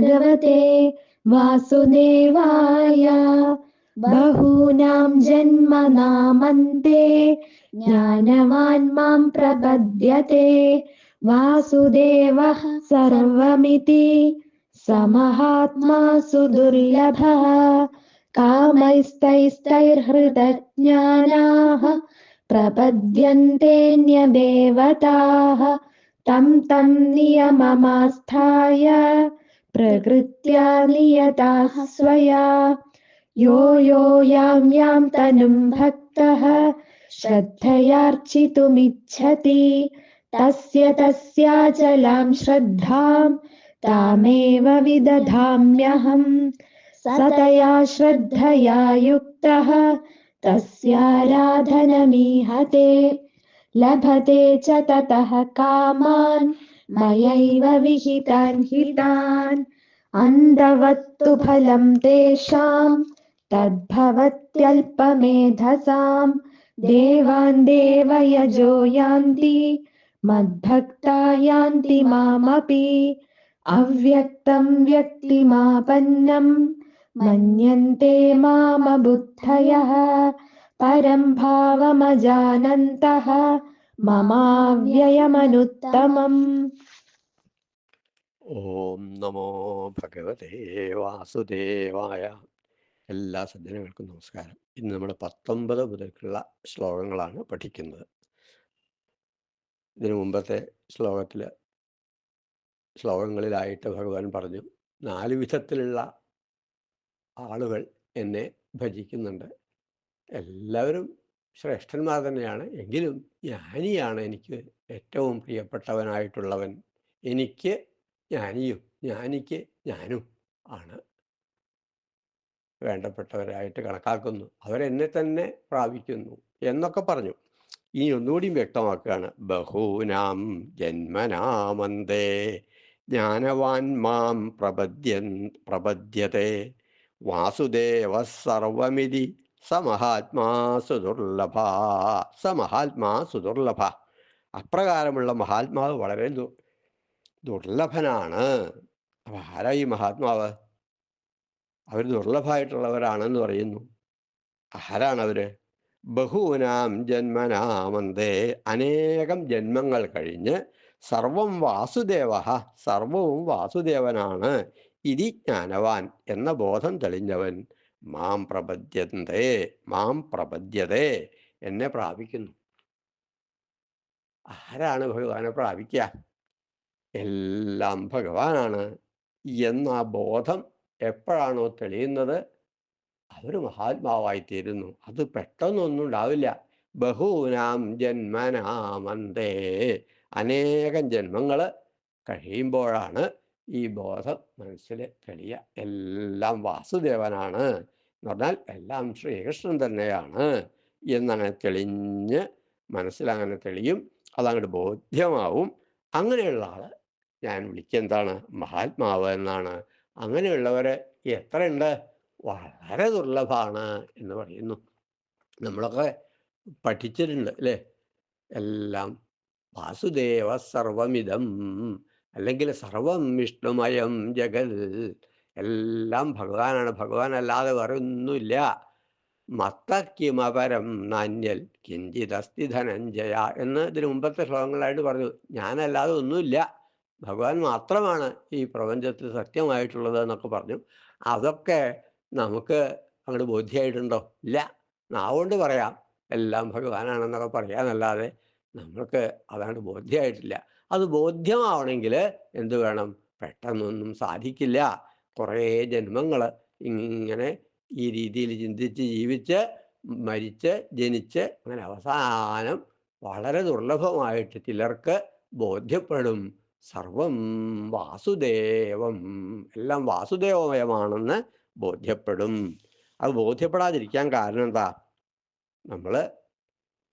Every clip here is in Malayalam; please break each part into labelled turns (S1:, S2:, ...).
S1: भगवते वासुदेवाय। बहूनां जन्मनामन्ते ज्ञानवान् माँ प्रपद्यते। वासुदेवः सर्वमिति, समहात्मा सुदुर्लभः। कामैस्तैस्तैर्हृतज्ञानाः प्रपद्यन्तेऽन्यदेवताः तं तं नियममास्थाय। प्रकृत्या नियताः स्वया। यो यो यां यां तनुं भक्तः, श्रद्धयार्चितुमिच्छति। तस्य तस्याचलां श्रद्धां, तामेव विदधाम्यहम् सतया श्रद्धया युक्तः, तस्याराधनमीहते। लभते च ततः कामान् मयैव विहितान् हितान् अन्धवत्तु फलं तेषां तद्भवत्यल्पमेधसां देवान् देवयजो यान्ति मद्भक्ता यान्ति मामपि अव्यक्तं व्यक्तिमापन्नं मन्यन्ते मामबुद्धयः परं भावमजानन्तः മമാവ്യയമനുത്തമം
S2: ഓം നമോ ഭഗവതേ വാസുദേവായ എല്ലാ സജ്ജനങ്ങൾക്കും നമസ്കാരം. ഇന്ന് നമ്മൾ പത്തൊമ്പത് മുതൽക്കുള്ള ശ്ലോകങ്ങളാണ് പഠിക്കുന്നത്. ഇതിനു മുമ്പത്തെ ശ്ലോകത്തിൽ ശ്ലോകങ്ങളിലായിട്ട് ഭഗവാൻ പറഞ്ഞു നാല് വിധത്തിലുള്ള ആളുകൾ എന്നെ ഭജിക്കുന്നുണ്ട്. എല്ലാവരും ശ്രേഷ്ഠന്മാർ തന്നെയാണ്. എങ്കിലും ജ്ഞാനിയാണ് എനിക്ക് ഏറ്റവും പ്രിയപ്പെട്ടവനായിട്ടുള്ളവൻ. എനിക്ക് ജ്ഞാനിയും ജ്ഞാനിക്ക് ഞാനും ആണ് വേണ്ടപ്പെട്ടവരായിട്ട് കണക്കാക്കുന്നു. അവരെന്നെ തന്നെ പ്രാപിക്കുന്നു എന്നൊക്കെ പറഞ്ഞു. ഇനി ഒന്നുകൂടിയും വ്യക്തമാക്കുകയാണ്. ബഹൂനാം ജന്മനാമന്തേ ജ്ഞാനവാൻ മാം പ്രപദ്യൻ പ്രപദ്യത്തെ വാസുദേവ സർവമിതി സമഹാത്മാ സുദുർലഭ സമഹാത്മാ സുദുർലഭ. അപ്രകാരമുള്ള മഹാത്മാവ് വളരെ ദുർലഭനാണ്. അപ്പം ആരാ ഈ മഹാത്മാവ്? അവർ ദുർലഭമായിട്ടുള്ളവരാണെന്ന് പറയുന്നു. ആരാണ് അവർ ബഹൂനാം ജന്മനാമന്തേ. അനേകം ജന്മങ്ങൾ കഴിഞ്ഞ് സർവം വാസുദേവ സർവവും വാസുദേവനാണ്. ഇതി ജ്ഞാനവാൻ എന്ന ബോധം തെളിഞ്ഞവൻ. മാം പ്രപദ്യന്തേ മാം പ്രപദ്യതേ എന്നെ പ്രാപിക്കുന്നു. ആരാണ് ഭഗവാനെ പ്രാപിക്കുക എല്ലാം ഭഗവാനാണ്. എന്ന ബോധം എപ്പോഴാണോ തെളിയുന്നത് അവർ മഹാത്മാവായി തീരുന്നു അത് പെട്ടെന്നൊന്നും ഉണ്ടാവില്ല. ബഹൂനാം ജന്മനാമന്തേ. അനേകം ജന്മങ്ങൾ കഴിയുമ്പോഴാണ് ഈ ബോധം മനസ്സിൽ തെളിയ എല്ലാം വാസുദേവനാണ്. എന്ന് പറഞ്ഞാൽ എല്ലാം ശ്രീകൃഷ്ണൻ തന്നെയാണ്. എന്നങ്ങനെ തെളിഞ്ഞ് മനസ്സിലങ്ങനെ തെളിയും അതങ്ങോട്ട് ബോധ്യമാവും. അങ്ങനെയുള്ള ആൾ ഞാൻ വിളിക്കുക എന്താണ്? മഹാത്മാവ് എന്നാണ്. അങ്ങനെയുള്ളവരെ എത്രയുണ്ട്? വളരെ ദുർലഭമാണ് എന്ന് പറയുന്നു. നമ്മളൊക്കെ പഠിച്ചിട്ടുണ്ട് അല്ലേ? എല്ലാം വാസുദേവ സർവമിതം. അല്ലെങ്കിൽ സർവം വിഷ്ണുമയം ജഗൽ. എല്ലാം ഭഗവാനാണ്. ഭഗവാൻ അല്ലാതെ വേറെ ഒന്നുമില്ല മത്തക്കിമപരം നാന്യൽ കിഞ്ചിതസ്തി ധനഞ്ജയ എന്ന് ഇതിന് മുമ്പത്തെ ശ്ലോകങ്ങളായിട്ട് പറഞ്ഞു. ഞാനല്ലാതെ ഒന്നുമില്ല. ഭഗവാൻ മാത്രമാണ് ഈ പ്രപഞ്ചത്തിൽ സത്യമായിട്ടുള്ളത് എന്നൊക്കെ പറഞ്ഞു. അതൊക്കെ നമുക്ക് അങ്ങോട്ട് ബോധ്യമായിട്ടുണ്ടോ ഇല്ല. നാവുകൊണ്ട് പറയാം. എല്ലാം ഭഗവാനാണെന്നൊക്കെ പറയാന്നല്ലാതെ നമ്മൾക്ക് അതാണ് ബോധ്യമായിട്ടില്ല അത് ബോധ്യമാവണമെങ്കിൽ എന്തു വേണം? പെട്ടെന്നൊന്നും സാധിക്കില്ല. കുറേ ജന്മങ്ങൾ ഇങ്ങനെ ഈ രീതിയിൽ ചിന്തിച്ച് ജീവിച്ച് മരിച്ച് ജനിച്ച് അങ്ങനെ അവസാനം വളരെ ദുർലഭമായിട്ട് ചിലർക്ക് ബോധ്യപ്പെടും. സർവം വാസുദേവം. എല്ലാം വാസുദേവമയമാണെന്ന് ബോധ്യപ്പെടും. അത് ബോധ്യപ്പെടാതിരിക്കാൻ കാരണം എന്താ? നമ്മൾ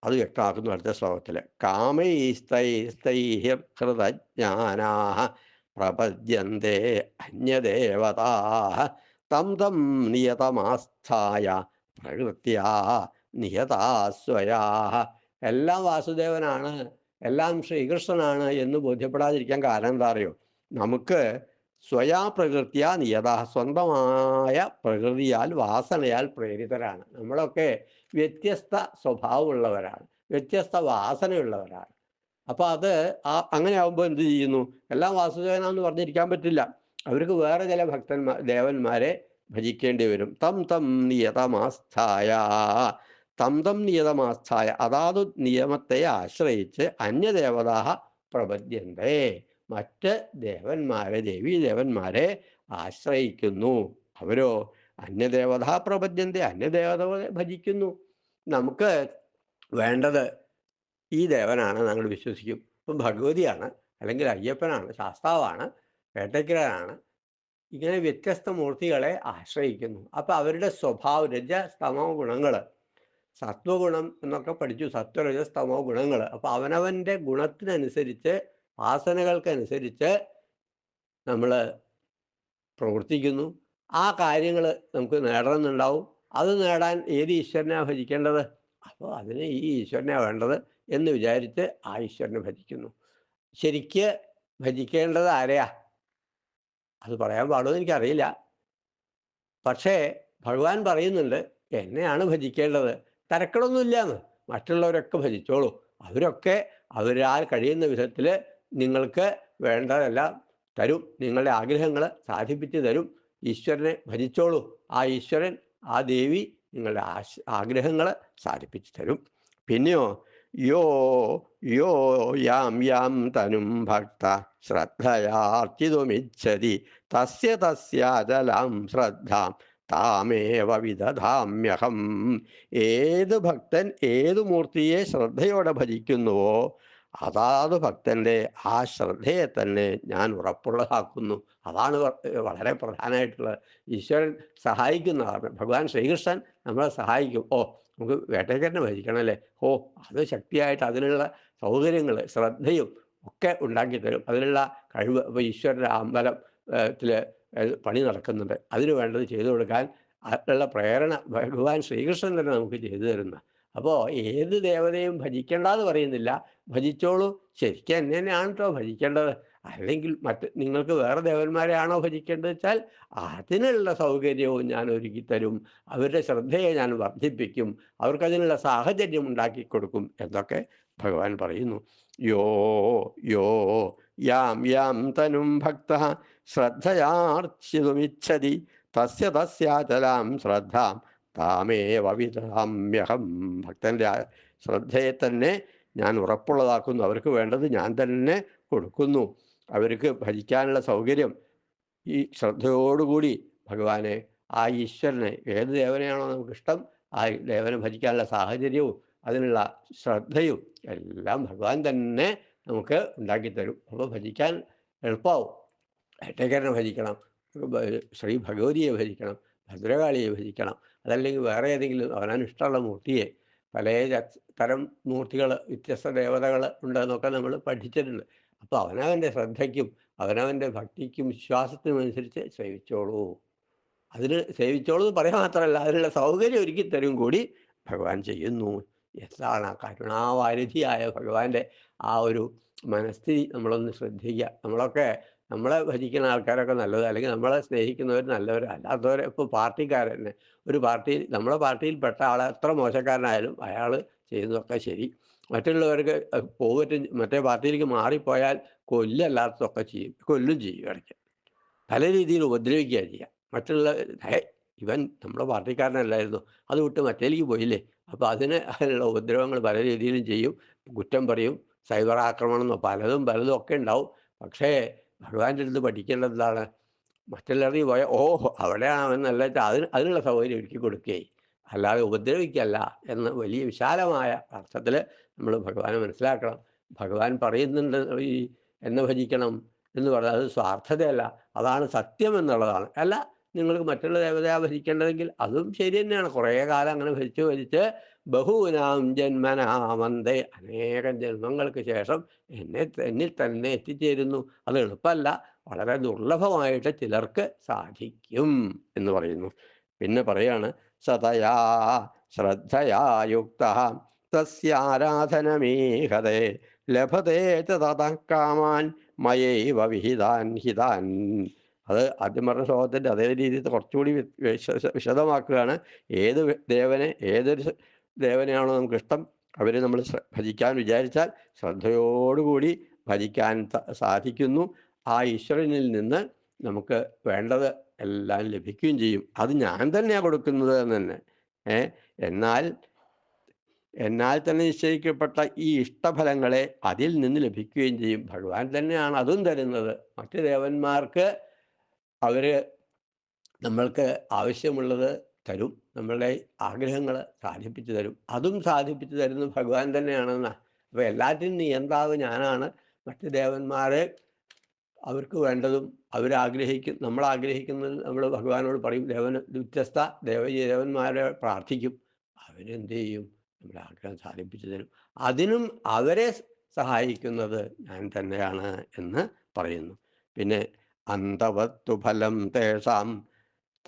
S2: അത് വ്യക്തമാക്കുന്നു അടുത്ത ശ്ലോകത്തിൽ കാമൈസ്തൈസ്തൈഹൃതജ്ഞാനാഹ പ്രപദ്യന്തേ അന്യദേവതാ തം തം നിയതമാസ്ഥായ പ്രകൃത്യാ നിയതാസ്വയാ എല്ലാം വാസുദേവനാണ് എല്ലാം ശ്രീകൃഷ്ണനാണ് എന്ന് ബോധ്യപ്പെടാതിരിക്കാൻ കാരണം എന്താ അറിയോ? നമുക്ക് സ്വയാ പ്രകൃതിയ നിയത സ്വന്തമായ പ്രകൃതിയാൽ വാസനയാൽ പ്രേരിതരാണ്. നമ്മളൊക്കെ വ്യത്യസ്ത സ്വഭാവമുള്ളവരാണ്. വ്യത്യസ്ത വാസനയുള്ളവരാണ്. അപ്പോൾ അത് ആ അങ്ങനെ ആകുമ്പോൾ എന്ത് ചെയ്യുന്നു? എല്ലാം വാസുദേവനാന്ന് പറഞ്ഞിരിക്കാൻ പറ്റില്ല. അവർക്ക് വേറെ ചില ഭക്തന്മാർ ദേവന്മാരെ ഭജിക്കേണ്ടി വരും. തം തം നിയതമാസ്ഥായ തം തം നിയതമാസ്ഥായ അതാത് നിയമത്തെ ആശ്രയിച്ച് അന്യദേവതാ പ്രപദ്യന്തേ മറ്റ് ദേവന്മാരെ ദേവീ ദേവന്മാരെ ആശ്രയിക്കുന്നു. അവരോ അന്യദേവതാ പ്രപഞ്ചന്റെ അന്യദേവതകളെ ഭജിക്കുന്നു. നമുക്ക് വേണ്ടത് ഈ ദേവനാണ് ഞങ്ങൾ വിശ്വസിക്കും. ഇപ്പം ഭഗവതിയാണ് അല്ലെങ്കിൽ അയ്യപ്പനാണ് ശാസ്താവാണ് വേട്ടയ്ക്കരാണ് ഇങ്ങനെ വ്യത്യസ്ത മൂർത്തികളെ ആശ്രയിക്കുന്നു. അപ്പം അവരുടെ സ്വഭാവ രജ സ്തമോ ഗുണങ്ങൾ സത്വഗുണം എന്നൊക്കെ പഠിച്ചു. സത്വരജ സ്തമോ ഗുണങ്ങൾ അപ്പോൾ അവനവന്റെ ഗുണത്തിനനുസരിച്ച് വാസനകൾക്കനുസരിച്ച് നമ്മൾ പ്രവർത്തിക്കുന്നു. ആ കാര്യങ്ങൾ നമുക്ക് നേടണമെന്നുണ്ടാവും. അത് നേടാൻ ഏത് ഈശ്വരനാണ് ഭജിക്കേണ്ടത് അപ്പോൾ അതിന് ഈ ഈശ്വരനാണ് വേണ്ടത് എന്ന് വിചാരിച്ച് ആ ഈശ്വരനെ ഭജിക്കുന്നു ശരിക്ക് ഭജിക്കേണ്ടത് ആരെയാ? അത് പറയാൻ പാടുമെന്ന് എനിക്കറിയില്ല. പക്ഷേ ഭഗവാൻ പറയുന്നുണ്ട് എന്നെയാണ് ഭജിക്കേണ്ടത്. തരക്കടൊന്നുമില്ലാന്ന്. മറ്റുള്ളവരൊക്കെ ഭജിച്ചോളൂ. അവരൊക്കെ അവരാൽ കഴിയുന്ന വിധത്തിൽ നിങ്ങൾക്ക് വേണ്ടതെല്ലാം തരും. നിങ്ങളുടെ ആഗ്രഹങ്ങൾ സാധിപ്പിച്ച് തരും. ഈശ്വരനെ ഭജിച്ചോളൂ. ആ ഈശ്വരൻ ആ ദേവി നിങ്ങളുടെ ആശ ആഗ്രഹങ്ങൾ സാധിപ്പിച്ച് തരും. പിന്നെയോ യോ യോ യാം യാം തനും ഭക്ത ശ്രദ്ധയാർച്ചിതുമിച്ഛതി തസ്യ തസ്യാചലാം ശ്രദ്ധാം. താമേവ വിദധാമ്യഹം. ഏത് ഭക്തൻ ഏത് മൂർത്തിയെ ശ്രദ്ധയോടെ ഭജിക്കുന്നുവോ അതാത് ഭക്തന്റെ ആ ശ്രദ്ധയെ തന്നെ ഞാൻ ഉറപ്പുള്ളതാക്കുന്നു. അതാണ് വളരെ പ്രധാനമായിട്ടുള്ളത് ഈശ്വരൻ സഹായിക്കുന്നതാണ് ഭഗവാൻ ശ്രീകൃഷ്ണൻ നമ്മളെ സഹായിക്കും. ഓ നമുക്ക് വേട്ടയ്ക്കരനെ അല്ലേ? ഓ അത് ശക്തിയായിട്ട് അതിനുള്ള സൗകര്യങ്ങൾ ശ്രദ്ധയും ഒക്കെ ഉണ്ടാക്കി തരും. അതിനുള്ള കഴിവ് അപ്പോൾ ഈശ്വരന്റെ അമ്പലം ത്തിൽ പണി നടക്കുന്നുണ്ട്. അതിനു വേണ്ടത് ചെയ്തു കൊടുക്കാൻ അതിനുള്ള പ്രേരണ ഭഗവാൻ ശ്രീകൃഷ്ണൻ തന്നെ നമുക്ക് ചെയ്തു തരുന്ന അപ്പോൾ ഏത് ദേവതയും ഭജിക്കേണ്ടെന്ന് പറയുന്നില്ല. ഭജിച്ചോളൂ. ശരിക്കും എന്നെ തന്നെയാണ് കേട്ടോ ഭജിക്കേണ്ടത്. അല്ലെങ്കിൽ മറ്റ് നിങ്ങൾക്ക് വേറെ ദേവന്മാരെയാണോ ഭജിക്കേണ്ടത് വെച്ചാൽ അതിനുള്ള സൗകര്യവും ഞാൻ ഒരുക്കി തരും. അവരുടെ ശ്രദ്ധയെ ഞാൻ വർദ്ധിപ്പിക്കും. അവർക്കതിനുള്ള സാഹചര്യം ഉണ്ടാക്കി കൊടുക്കും എന്നൊക്കെ ഭഗവാൻ പറയുന്നു. യോ യോ യാം യാം തനും ഭക്ത. ശ്രദ്ധയാർച്ചിതുമിച്ഛതി തസ്യ തസ്യാചലാം ശ്രദ്ധാം. താമേവ വിധാമ്യഹം ഭക്തന്റെ ശ്രദ്ധയെ തന്നെ ഞാൻ ഉറപ്പുള്ളതാക്കുന്നു. അവർക്ക് വേണ്ടത് ഞാൻ തന്നെ കൊടുക്കുന്നു. അവർക്ക് ഭജിക്കാനുള്ള സൗകര്യം ഈ ശ്രദ്ധയോടുകൂടി ഭഗവാനെ ആ ഈശ്വരനെ ഏത് ദേവനെയാണോ നമുക്കിഷ്ടം ആ ദേവനെ ഭജിക്കാനുള്ള സാഹചര്യവും അതിനുള്ള ശ്രദ്ധയും എല്ലാം ഭഗവാൻ തന്നെ നമുക്ക് ഉണ്ടാക്കിത്തരും. അപ്പോൾ ഭജിക്കാൻ എളുപ്പമാവും ഏറ്റക്കാരനെ ഭജിക്കണം ശ്രീ ഭഗവതിയെ ഭജിക്കണം ഭദ്രകാളിയെ ഭജിക്കണം അതല്ലെങ്കിൽ വേറെ ഏതെങ്കിലും അവനാനിഷ്ടമുള്ള മൂർത്തിയെ. പല തരം മൂർത്തികൾ വ്യത്യസ്ത ദേവതകൾ ഉണ്ടെന്നൊക്കെ നമ്മൾ പഠിച്ചിട്ടുണ്ട്. അപ്പോൾ അവനവന്റെ ശ്രദ്ധയ്ക്കും അവനവന്റെ ഭക്തിക്കും വിശ്വാസത്തിനും അനുസരിച്ച് സേവിച്ചോളൂ. അതിന് സേവിച്ചോളൂ എന്ന് പറയാൻ മാത്രമല്ല അതിനുള്ള സൗകര്യം ഒരുക്കി തരും കൂടി ഭഗവാൻ ചെയ്യുന്നു. എന്താണ് ആ കരുണാവാരിധിയായ ഭഗവാന്റെ ആ ഒരു മനസ്ഥിതി നമ്മളൊന്ന് ശ്രദ്ധിക്കുക. നമ്മളൊക്കെ നമ്മളെ ഭജിക്കുന്ന ആൾക്കാരൊക്കെ നല്ലത് അല്ലെങ്കിൽ നമ്മളെ സ്നേഹിക്കുന്നവർ നല്ലവർ അല്ലാത്തവരെ ഇപ്പോൾ പാർട്ടിക്കാരനെ ഒരു പാർട്ടിയിൽ നമ്മളെ പാർട്ടിയിൽപ്പെട്ട ആൾ എത്ര മോശക്കാരനായാലും അയാൾ ചെയ്യുന്നതൊക്കെ ശരി. മറ്റുള്ളവർക്ക് പോയിട്ട് മറ്റേ പാർട്ടിയിലേക്ക് മാറിപ്പോയാൽ കൊല്ലല്ലാത്തതൊക്കെ ചെയ്യും. കൊല്ലും ചെയ്യും ഇടയ്ക്ക്. പല രീതിയിൽ ഉപദ്രവിക്കുക ചെയ്യുക മറ്റുള്ള ഇവൻ നമ്മുടെ പാർട്ടിക്കാരനല്ലായിരുന്നു. അത് വിട്ട് മറ്റേലേക്ക് പോയില്ലേ? അപ്പോൾ അതിന് അതിനുള്ള ഉപദ്രവങ്ങൾ പല രീതിയിലും ചെയ്യും. കുറ്റം പറയും. സൈബർ ആക്രമണം എന്നോ പലതും പലതും ഒക്കെ ഉണ്ടാവും. പക്ഷേ ഭഗവാന്റെ അടുത്ത് പഠിക്കേണ്ടത് എന്താണ് മറ്റുള്ളവർക്ക് പോയാൽ ഓ അവിടെയാണ് അവൻ നല്ല അതിന് അതിനുള്ള സൗകര്യം ഒരുക്കി കൊടുക്കുകയും അല്ലാതെ ഉപദ്രവിക്കല്ല എന്ന വലിയ വിശാലമായ അർത്ഥത്തിൽ നമ്മൾ ഭഗവാനെ മനസ്സിലാക്കണം. ഭഗവാൻ പറയുന്നുണ്ട് ഈ എന്നെ ഭജിക്കണം എന്ന് പറഞ്ഞാൽ അത് സ്വാർത്ഥതയല്ല. അതാണ് സത്യം എന്നുള്ളതാണ്. അല്ല നിങ്ങൾക്ക് മറ്റുള്ള ദേവതയെ ഭരിക്കേണ്ടതെങ്കിൽ അതും ശരി തന്നെയാണ്. കുറേ കാലം അങ്ങനെ ഭരിച്ചു ഭരിച്ച് ബഹുനാം ജന്മനാമന്തേ അനേകം ജന്മങ്ങൾക്ക് ശേഷം എന്നെ എന്നിൽ തന്നെ എത്തിച്ചേരുന്നു. അത് എളുപ്പമല്ല. വളരെ ദുർലഭമായിട്ട് ചിലർക്ക് സാധിക്കും എന്ന് പറയുന്നു. പിന്നെ പറയാണ് സതയാ ശ്രദ്ധയാ യുക്ത ലഭതേ തഥാ കാമാൻ മയൈവ വിഹിതാൻ ഹിതാൻ. അത് ആദ്യം പറഞ്ഞ ശ്ലോകത്തിന്റെ അതേ രീതിയിൽ കുറച്ചുകൂടി വിശദമാക്കുകയാണ്. ഏത് ദേവനെ ഏതൊരു ദേവനെയാണോ നമുക്കിഷ്ടം അവരെ നമ്മൾ ഭജിക്കാൻ വിചാരിച്ചാൽ ശ്രദ്ധയോടുകൂടി ഭജിക്കാൻ സാധിക്കുന്നു. ആ ഈശ്വരനിൽ നിന്ന് നമുക്ക് വേണ്ടത് എല്ലാം ലഭിക്കുകയും ചെയ്യും. അത് ഞാൻ തന്നെയാണ് കൊടുക്കുന്നത് എന്ന് തന്നെ. ഏ എന്നാൽ എന്നാൽ തന്നെ നിശ്ചയിക്കപ്പെട്ട ഈ ഇഷ്ടഫലങ്ങളെ അതിൽ നിന്ന് ലഭിക്കുകയും ചെയ്യും. ഭഗവാൻ തന്നെയാണ് അതും തരുന്നത്. മറ്റ് ദേവന്മാർക്ക് അവർ നമ്മൾക്ക് ആവശ്യമുള്ളത് തരും. നമ്മളുടെ ആഗ്രഹങ്ങൾ സാധിപ്പിച്ചു തരും. അതും സാധിപ്പിച്ചു തരുന്നത് ഭഗവാൻ തന്നെയാണെന്ന. അപ്പോൾ എല്ലാറ്റിനും നിയന്താവ് ഞാനാണ്. മറ്റ് ദേവന്മാരെ അവർക്ക് വേണ്ടതും അവരാഗ്രഹിക്കും. നമ്മൾ ആഗ്രഹിക്കുന്നത് നമ്മൾ ഭഗവാനോട് പറയും ദേവൻ വ്യത്യസ്ത ദേവ ദേവന്മാരെ പ്രാർത്ഥിക്കും. അവരെന്ത് ചെയ്യും? നമ്മുടെ ആഗ്രഹം സാധിപ്പിച്ചു തരും. അതിനും അവരെ സഹായിക്കുന്നത് ഞാൻ തന്നെയാണ് എന്ന് പറയുന്നു. പിന്നെ അന്തവത്തു ഫലം തേഷാം.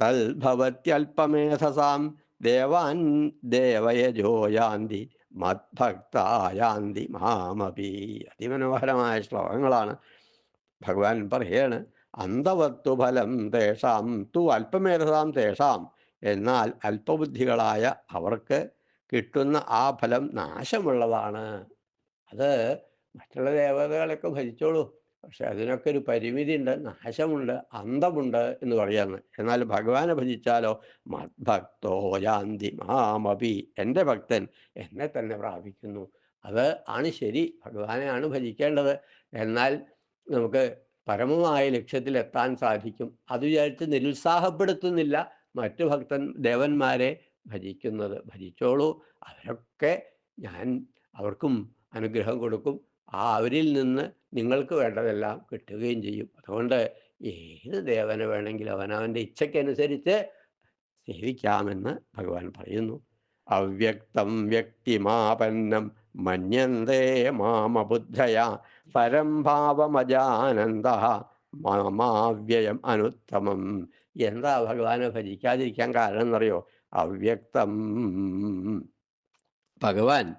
S2: തൽഭവത്യൽപമേധസാം. ദേവാൻ ദേവയജോ യാന്തി മദ്ഭക്തായാന്തി മാമപി. അതിമനോഹരമായ ശ്ലോകങ്ങളാണ്. ഭഗവാൻ പറയാണ് അന്തവത്തു ഫലം തേഷാം. തു അല്പമേധസാം തേഷാം. എന്നാൽ അല്പബുദ്ധികളായ അവർക്ക് കിട്ടുന്ന ആ ഫലം നാശമുള്ളതാണ്. അത് മറ്റുള്ള ദേവതകളൊക്കെ ഭജിച്ചോളൂ. പക്ഷെ അതിനൊക്കെ ഒരു പരിമിതി ഉണ്ട് നാശമുണ്ട് അന്തമുണ്ട് എന്ന് പറയാന്ന്. എന്നാൽ ഭഗവാനെ ഭജിച്ചാലോ? മദ്ഭക്തോ യാന്തി മാമപി. എന്റെ ഭക്തൻ എന്നെ തന്നെ പ്രാപിക്കുന്നു. അത് ആണ് ശരി. ഭഗവാനെയാണ് ഭജിക്കേണ്ടത്. എന്നാൽ നമുക്ക് പരമമായ ലക്ഷ്യത്തിലെത്താൻ സാധിക്കും. അത് വിചാരിച്ച് നിരുത്സാഹപ്പെടുത്തുന്നില്ല മറ്റു ഭക്തൻ ദേവന്മാരെ ഭജിക്കുന്നത്. ഭജിച്ചോളൂ. അവരൊക്കെ ഞാൻ അവർക്കും അനുഗ്രഹം കൊടുക്കും. ആ അവരിൽ നിന്ന് നിങ്ങൾക്ക് വേണ്ടതെല്ലാം കിട്ടുകയും ചെയ്യും. അതുകൊണ്ട് ഏത് ദേവനെ വേണമെങ്കിലും അവനവന്റെ ഇച്ഛയ്ക്കനുസരിച്ച് സേവിക്കാമെന്ന് ഭഗവാൻ പറയുന്നു. അവ്യക്തം വ്യക്തിമാപന്നം മന്യന്തേ മാമബുദ്ധയ പരം ഭാവമജാനന്ദ മാമാവ്യയം അനുത്തമം. എന്താ ഭഗവാനെ ഭജിക്കാതിരിക്കാൻ കാരണം എന്നറിയോ അവ്യക്തം. ഭഗവാൻ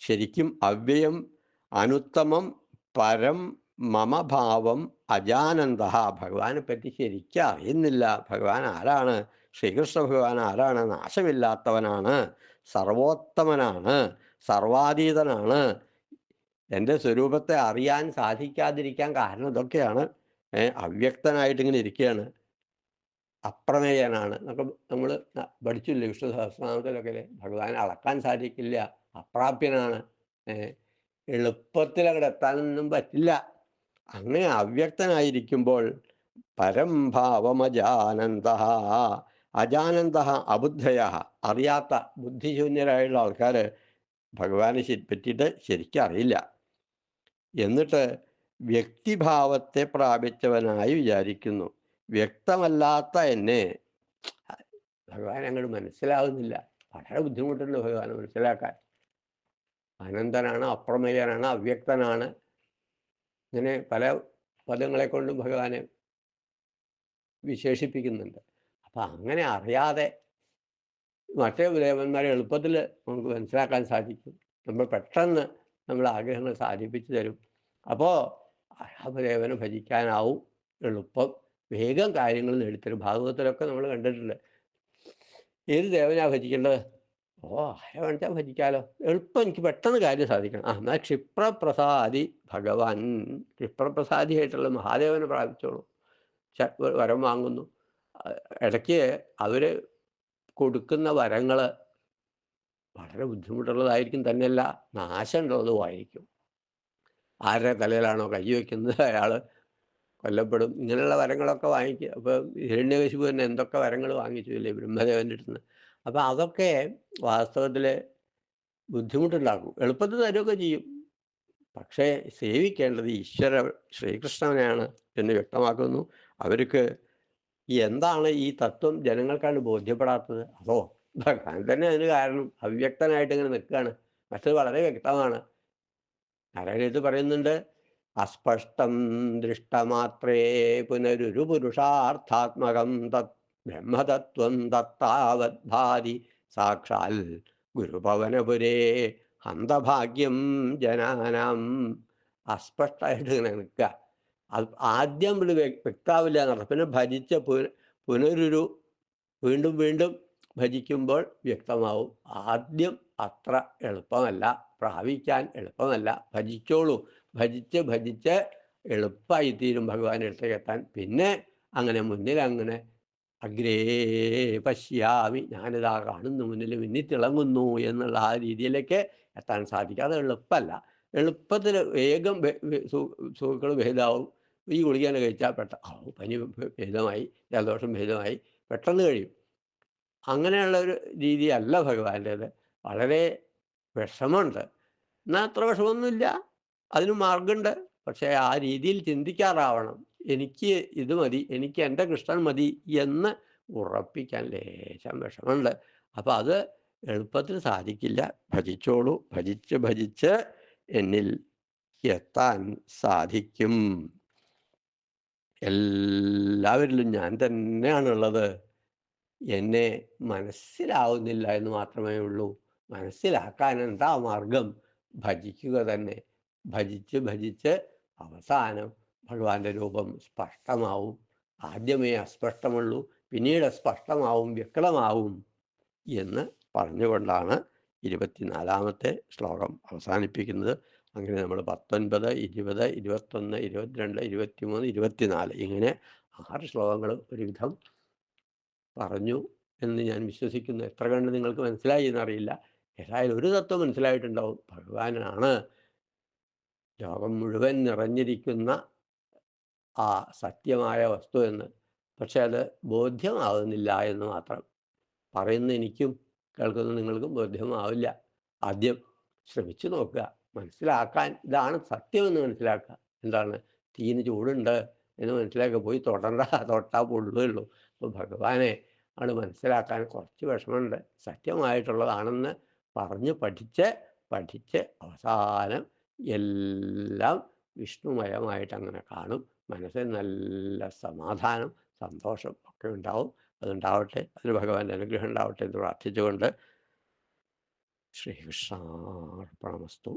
S2: ശരിക്കും അവ്യയം അനുത്തമം പരം മമഭാവം അജാനന്ദ ഭഗവാനെ പറ്റി ശരിക്കും അറിയുന്നില്ല. ഭഗവാൻ ആരാണ്? ശ്രീകൃഷ്ണ ഭഗവാൻ ആരാണ്? നാശമില്ലാത്തവനാണ്. സർവോത്തമനാണ്. സർവാതീതനാണ്. എന്റെ സ്വരൂപത്തെ അറിയാൻ സാധിക്കാതിരിക്കാൻ കാരണം ഇതൊക്കെയാണ്. അവ്യക്തനായിട്ടിങ്ങനെ ഇരിക്കുകയാണ്. അപ്രമേയനാണ്. എന്നൊക്കെ നമ്മൾ പഠിച്ചില്ലേ വിഷ്ണു സഹസ്രനാമത്തിലൊക്കെ? ഭഗവാൻ അളക്കാൻ സാധിക്കില്ല. അപ്രാപ്യനാണ്. ഏ, എളുപ്പത്തിൽ അങ്ങോട്ട് എത്താനൊന്നും പറ്റില്ല. അങ്ങനെ അവ്യക്തനായിരിക്കുമ്പോൾ പരം അജാനന്ത അബുദ്ധയ. അറിയാത്ത ബുദ്ധിശൂന്യരായുള്ള ആൾക്കാർ ഭഗവാനെ പറ്റിയിട്ട് ശരിക്കും അറിയില്ല. എന്നിട്ട് വ്യക്തിഭാവത്തെ പ്രാപിച്ചവനായി വിചാരിക്കുന്നു. വ്യക്തമല്ലാത്ത എന്നെ ഭഗവാൻ അങ്ങോട്ട് മനസ്സിലാവുന്നില്ല. വളരെ ബുദ്ധിമുട്ടുണ്ട് ഭഗവാനെ മനസ്സിലാക്കാൻ. അനന്തനാണ് അപ്രമേയനാണ് അവ്യക്തനാണ്. ഇങ്ങനെ പല പദങ്ങളെ കൊണ്ടും ഭഗവാനെ വിശേഷിപ്പിക്കുന്നുണ്ട്. അപ്പം അങ്ങനെ അറിയാതെ മറ്റേ ദേവന്മാരെ എളുപ്പത്തിൽ നമുക്ക് മനസ്സിലാക്കാൻ സാധിക്കും. നമ്മൾ പെട്ടെന്ന് നമ്മുടെ ആഗ്രഹങ്ങൾ സാധിപ്പിച്ചു തരും. അപ്പോൾ ദേവനെ ഭജിക്കാനാവും എളുപ്പം. വേഗം കാര്യങ്ങൾ നേടിത്തരും. ഭാഗവതത്തിലൊക്കെ നമ്മൾ കണ്ടിട്ടുണ്ട്. ഏത് ദേവനാണ് ഭജിക്കേണ്ടത്? ഓ ആരെ വേണിച്ചാൽ ഭജിക്കാലോ. എളുപ്പം എനിക്ക് പെട്ടെന്ന് കാര്യം സാധിക്കണം. ആ എന്നാൽ ക്ഷിപ്രപ്രസാദി ഭഗവാൻ. ക്ഷിപ്രപ്രസാദിയായിട്ടുള്ള മഹാദേവനെ പ്രാപിച്ചോളൂ. വരം വാങ്ങുന്നു. ഇടയ്ക്ക് അവർ കൊടുക്കുന്ന വരങ്ങൾ വളരെ ബുദ്ധിമുട്ടുള്ളതായിരിക്കും തന്നെയല്ല നാശമുള്ളതുമായിരിക്കും ആരുടെ തലയിലാണോ കൈ വയ്ക്കുന്നത് അയാൾ കൊല്ലപ്പെടും. ഇങ്ങനെയുള്ള വരങ്ങളൊക്കെ വാങ്ങിക്കുക അപ്പോൾ ഹിരണ്യകശിപു തന്നെ എന്തൊക്കെ വരങ്ങൾ വാങ്ങിച്ചു ഇല്ലേ ബ്രഹ്മദേവന്റെ അടുത്ത് നിന്ന്? അപ്പോൾ അതൊക്കെ വാസ്തവത്തിൽ ബുദ്ധിമുട്ടുണ്ടാക്കും. എളുപ്പത്തിൽ തരുകയൊക്കെ ചെയ്യും. പക്ഷേ സേവിക്കേണ്ടത് ഈശ്വര ശ്രീകൃഷ്ണനെയാണ് എന്ന് വ്യക്തമാക്കുന്നു. അവർക്ക് എന്താണ് ഈ തത്വം ജനങ്ങൾക്കാണ് ബോധ്യപ്പെടാത്തത്? അതോ ഭഗവാൻ തന്നെ അതിന് കാരണം അവ്യക്തനായിട്ട് ഇങ്ങനെ നിൽക്കുകയാണ്. മറ്റത് വളരെ വ്യക്തമാണ്. നാരായണത്ത് പറയുന്നുണ്ട് അസ്പഷ്ടം ദൃഷ്ടമാത്രേ പുനരൊരു പുരുഷാർത്ഥാത്മകം തത് ബ്രഹ്മതത്വം തത്താവത് ഭാതി സാക്ഷാൽ ഗുരുഭവനപുരേ ഹന്തഭാഗ്യം ജനാനാം. അസ്പഷ്ടമായിട്ട് ഇങ്ങനെ നിൽക്കുക അത് ആദ്യം ഇവിടെ വ്യ- വ്യക്താവില്ല എന്നർത്ഥം പിന്നെ ഭജിച്ച പുന- പുനരൊരു വീണ്ടും വീണ്ടും ഭജിക്കുമ്പോൾ വ്യക്തമാവും. ആദ്യം അത്ര എളുപ്പമല്ല. പ്രാപിക്കാൻ എളുപ്പമല്ല. ഭജിച്ചോളൂ. ഭജിച്ച് ഭജിച്ച് എളുപ്പമായി തീരും ഭഗവാൻ അടുത്തേക്ക് എത്താൻ. പിന്നെ അങ്ങനെ മുന്നിൽ അങ്ങനെ അഗ്രേ പശ്യാമി ഞാനിതാ കാണുന്നു മുന്നിൽ മുന്നിൽ തിളങ്ങുന്നു എന്നുള്ള ആ രീതിയിലേക്ക് എത്താൻ സാധിക്കും അത് എളുപ്പമല്ല എളുപ്പത്തിൽ വേഗം സുഹൃക്കൾ ഭേദമാവും ഈ ഗുളികനെ കഴിച്ചാൽ പെട്ട പനി ഭേദമായി ജലദോഷം ഭേദമായി പെട്ടെന്ന് കഴിയും. അങ്ങനെയുള്ള ഒരു രീതിയല്ല ഭഗവാന്റേത്. വളരെ വിഷമമുണ്ട്. എന്നാൽ അത്ര വിഷമമൊന്നുമില്ല അതിന് മാർഗമുണ്ട് പക്ഷേ ആ രീതിയിൽ ചിന്തിക്കാറാവണം. എനിക്ക് ഇത് മതി എനിക്ക് എന്റെ കൃഷ്ണൻ മതി എന്ന് ഉറപ്പിക്കാൻ ലേശം വിഷമമുണ്ട്. അപ്പം അത് എളുപ്പത്തിൽ സാധിക്കില്ല. ഭജിച്ചോളൂ. ഭജിച്ച് ഭജിച്ച് എന്നിൽ എത്താൻ സാധിക്കും. എല്ലാവരിലും ഞാൻ തന്നെയാണുള്ളത്. എന്നെ മനസ്സിലാവുന്നില്ല എന്ന് മാത്രമേ ഉള്ളൂ. മനസ്സിലാക്കാൻ എന്താ മാർഗം? ഭജിക്കുക തന്നെ. ഭജിച്ച് ഭജിച്ച് അവസാനം ഭഗവാന്റെ രൂപം സ്പഷ്ടമാവും. ആദ്യമേ അസ്പഷ്ടമുള്ളൂ പിന്നീട് സ്പഷ്ടമാവും വ്യക്തമാവും എന്ന് പറഞ്ഞുകൊണ്ടാണ് ഇരുപത്തിനാലാമത്തെ ശ്ലോകം അവസാനിപ്പിക്കുന്നത്. അങ്ങനെ നമ്മൾ പത്തൊൻപത് ഇരുപത് ഇരുപത്തൊന്ന് ഇരുപത്തിരണ്ട് ഇരുപത്തിമൂന്ന് ഇരുപത്തിനാല് ഇങ്ങനെ ആറ് ശ്ലോകങ്ങൾ ഒരുവിധം പറഞ്ഞു എന്ന് ഞാൻ വിശ്വസിക്കുന്നു. എത്ര കണ്ട് നിങ്ങൾക്ക് മനസ്സിലായി എന്നറിയില്ല. ഏതായാലും ഒരു തത്വം മനസ്സിലായിട്ടുണ്ടാവും. ഭഗവാനാണ് ലോകം മുഴുവൻ നിറഞ്ഞിരിക്കുന്ന ആ സത്യമായ വസ്തു എന്ന്. പക്ഷെ അത് ബോധ്യമാവുന്നില്ല എന്ന് മാത്രം. പറയുന്ന എനിക്കും കേൾക്കുന്ന നിങ്ങൾക്കും ബോധ്യമാവില്ല. ആദ്യം ശ്രമിച്ചു നോക്കുക. മനസ്സിലാക്കാൻ ഇതാണ് സത്യമെന്ന് മനസ്സിലാക്കുക. എന്താണ്? തീന് ചൂടുണ്ട് എന്ന് മനസ്സിലാക്കുക പോയി തൊടണ്ട. തൊട്ടാ പൊള്ളുകയുള്ളൂ. അപ്പോൾ ഭഗവാനെ ആണ് മനസ്സിലാക്കാൻ കുറച്ച് വിഷമമുണ്ട്. സത്യമായിട്ടുള്ളതാണെന്ന് പറഞ്ഞ് പഠിച്ച് പഠിച്ച് അവസാനം എല്ലാം വിഷ്ണുമയമായിട്ട് അങ്ങനെ കാണും. മനസ്സിൽ നല്ല സമാധാനം സന്തോഷം ഒക്കെ ഉണ്ടാവും അതുണ്ടാവട്ടെ അതിന് ഭഗവാന്റെ അനുഗ്രഹം ഉണ്ടാവട്ടെ എന്ന് പ്രാർത്ഥിച്ചുകൊണ്ട് ശ്രീകൃഷ്ണാർപ്പണമസ്തു